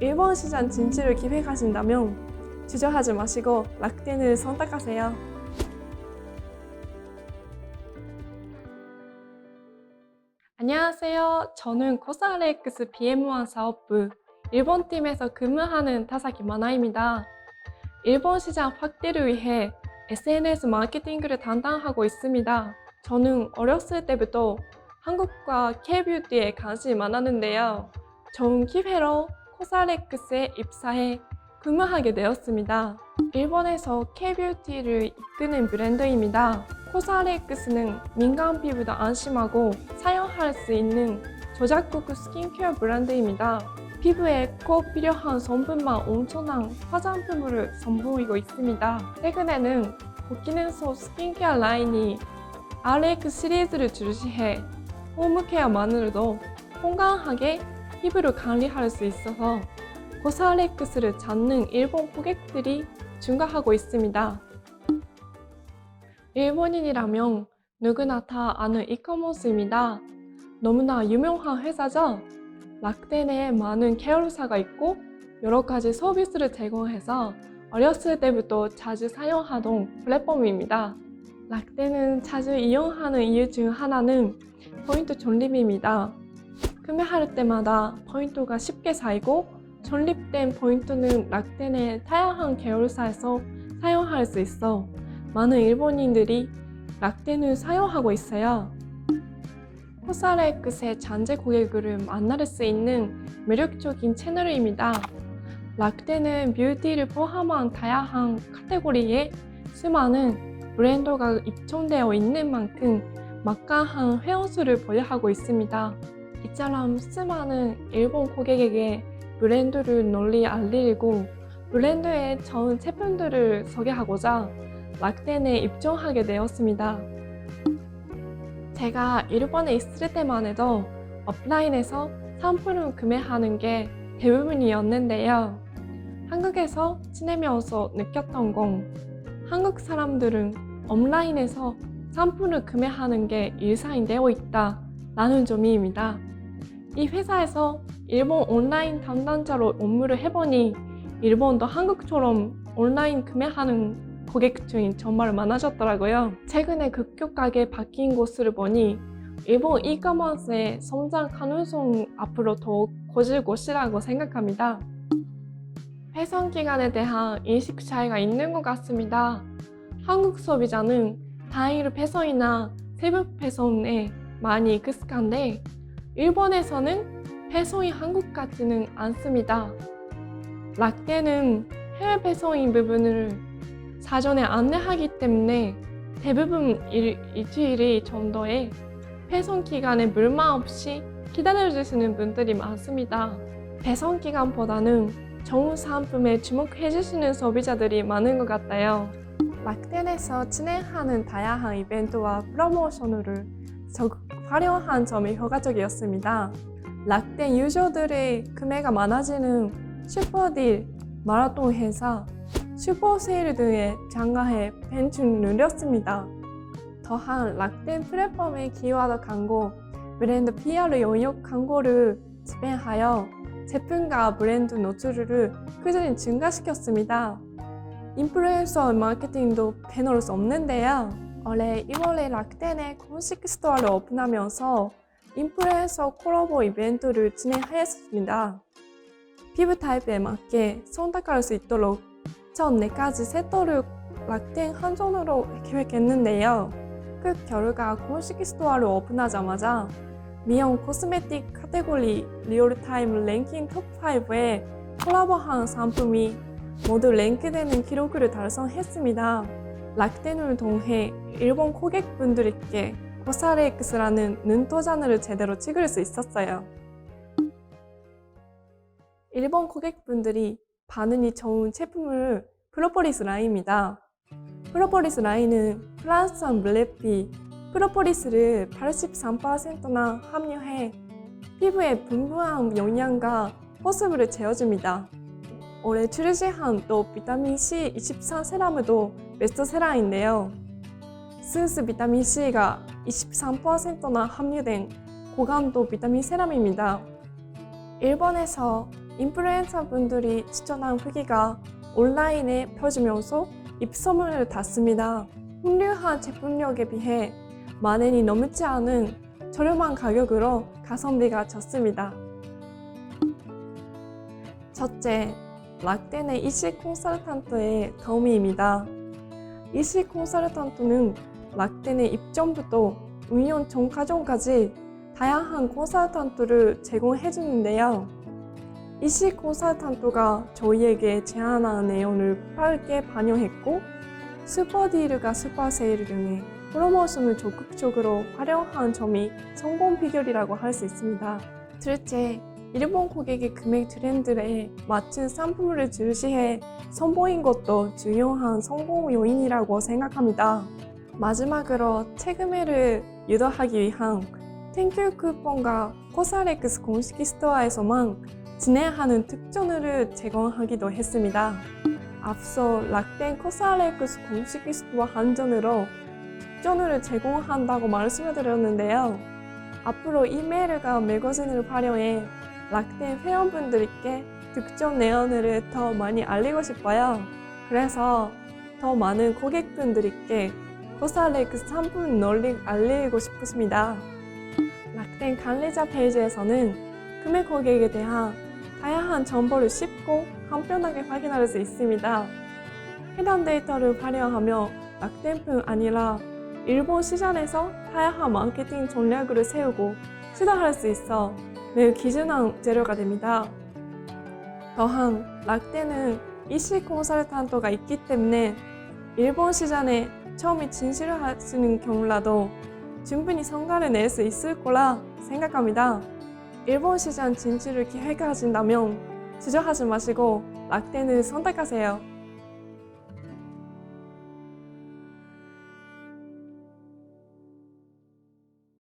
일본 시장 진출을 기획하신다면 주저하지 마시고 락텐을 선택하세요. 안녕하세요. 저는 코사렉스 BM1 사업부 일본 팀에서 근무하는 타사키 마나입니다. 일본 시장 확대를 위해 SNS 마케팅을 담당하고 있습니다. 저는 어렸을 때부터 한국과 K-뷰티에 관심이 많았는데요. 좋은 기회로 코사렉스에 입사해 근무하게 되었습니다. 일본에서 K-뷰티를 이끄는 브랜드입니다. 코사렉스는 민감 피부도 안심하고 사용할 수 있는 저작국 스킨케어 브랜드입니다. 피부에 꼭 필요한 성분만 엄청난 화장품을 선보이고 있습니다. 최근에는 고기능소 스킨케어 라인이 RX 시리즈를 출시해 홈케어만으로도 건강하게 피부를 관리할 수 있어서 코사렉스를 찾는 일본 고객들이 증가하고 있습니다. 일본인이라면 누구나 다 아는 이커머스입니다. 너무나 유명한 회사죠? 락텐에 많은 계열사가 있고 여러 가지 서비스를 제공해서 어렸을 때부터 자주 사용하던 플랫폼입니다. 락텐은 자주 이용하는 이유 중 하나는 포인트 적립입니다. 구매할 때마다 포인트가 쉽게 쌓이고 적립된 포인트는 락텐의 다양한 계열사에서 사용할 수 있어 많은 일본인들이 락텐을 사용하고 있어요. 코사렉스의 잔재 고객을 만날 수 있는 매력적인 채널입니다. 락텐은 뷰티를 포함한 다양한 카테고리에 수많은 브랜드가 입점되어 있는 만큼 막강한 회원수를 보유하고 있습니다. 이처럼 수많은 일본 고객에게 브랜드를 널리 알리고 브랜드의 좋은 제품들을 소개하고자 락텐에 입점하게 되었습니다. 제가 일본에 있을 때만 해도 오프라인에서 상품을 구매하는 게 대부분이었는데요. 한국에서 지내면서 느꼈던 건 한국 사람들은 온라인에서 상품을 구매하는 게 일상이 되어 있다 라는 점입니다. 이 회사에서 일본 온라인 담당자로 업무를 해보니 일본도 한국처럼 온라인 구매하는 고객층이 정말 많아졌더라고요. 최근에 급격하게 바뀐 곳을 보니 일본 이커머스의 성장 가능성 앞으로 더욱 커질 것이라고 생각합니다. 배송 기간에 대한 인식 차이가 있는 것 같습니다. 한국 소비자는 당일 배송이나 세부 배송에 많이 익숙한데 일본에서는 배송이 한국 같지는 않습니다. 락테는 해외 배송인 부분을 사전에 안내하기 때문에 대부분 일, 일주일이 정도의 배송 기간에 물마 없이 기다려주시는 분들이 많습니다. 배송 기간보다는 좋은 상품에 주목해 주시는 소비자들이 많은 것 같아요. 락텐에서 진행하는 다양한 이벤트와 프로모션을 적극 활용한 점이 효과적이었습니다. 락텐 유저들의 구매가 많아지는 슈퍼딜, 마라톤 행사, 슈퍼세일 등에 참가해 벤츠를 누렸습니다. 더한 락텐 플랫폼의 키워드 광고, 브랜드 PR 영역 광고를 집행하여 제품과 브랜드 노출을 꾸준히 증가시켰습니다. 인플루엔서 마케팅도 빼놓을 수 없는데요. 올해 1월에 락텐의 공식 스토어를 오픈하면서 인플루엔서 콜라보 이벤트를 진행하였습니다. 피부 타입에 맞게 선택할 수 있도록 전 4가지 세터를 락텐 한정으로 기획했는데요. 그 결과 공식 스토어를 오픈하자마자 미용 코스메틱 카테고리 리얼타임 랭킹 톱5에 콜라보한 상품이 모두 랭크되는 기록을 달성했습니다. 락텐을 통해 일본 고객분들께 코사레익스라는 눈도장을 제대로 찍을 수 있었어요. 일본 고객분들이 반응이 좋은 제품을 프로포리스 라인입니다. 프로포리스 라인은 프랑스산 블랙피 프로포리스를 83%나 함유해 피부에 분부한 영양과 호수부를 채워줍니다. 올해 출시한 또 비타민C 24 세럼도 베스트셀러인데요. 스스 비타민C가 23%나 함유된 고강도 비타민 세럼입니다. 일본에서 인플루엔서 분들이 추천한 후기가 온라인에 펴지면서 입소문을 탔습니다. 훌륭한 제품력에 비해 만원이 넘지 않은 저렴한 가격으로 가성비가 좋습니다. 첫째, 락덴의 이식 콘설턴트의 도움입니다. 이식 콘설턴트는 락덴의 입점부터 운영 전 과정까지 다양한 콘설턴트를 제공해 주는데요. 이식 콘설턴트가 저희에게 제안한 내용을 빠르게 반영했고 슈퍼딜과 슈퍼세일을 등의 프로모션을 적극적으로 활용한 점이 성공 비결이라고 할 수 있습니다. 둘째, 일본 고객의 금액 트렌드에 맞춘 상품을 출시해 선보인 것도 중요한 성공 요인이라고 생각합니다. 마지막으로 체금회를 유도하기 위한 땡큐 쿠폰과 코사렉스 공식 스토어에서만 진행하는 특전을 제공하기도 했습니다. 앞서 락덴 코사렉스 공식 스토어 한전으로 특전을 제공한다고 말씀을 드렸는데요. 앞으로 이메일과 매거진을 활용해 락덴 회원분들께 특전 내용을 더 많이 알리고 싶어요. 그래서 더 많은 고객분들께 코사렉스 상품 널리 알리고 싶습니다. 락덴 관리자 페이지에서는 금액 고객에 대한 다양한 정보를 쉽고 간편하게 확인할 수 있습니다. 해당 데이터를 활용하며 락덴뿐 아니라 일본 시장에서 다양한 마케팅 전략을 세우고 시도할 수 있어 매우 기준한 재료가 됩니다. 또한 락덴은 이시 콘설턴트가 있기 때문에 일본 시장에 처음에 진실을 하시는 경우라도 충분히 성과를 낼 수 있을 거라 생각합니다. 일본 시장 진출을 계획하신다면 주저하지 마시고 락덴을 선택하세요.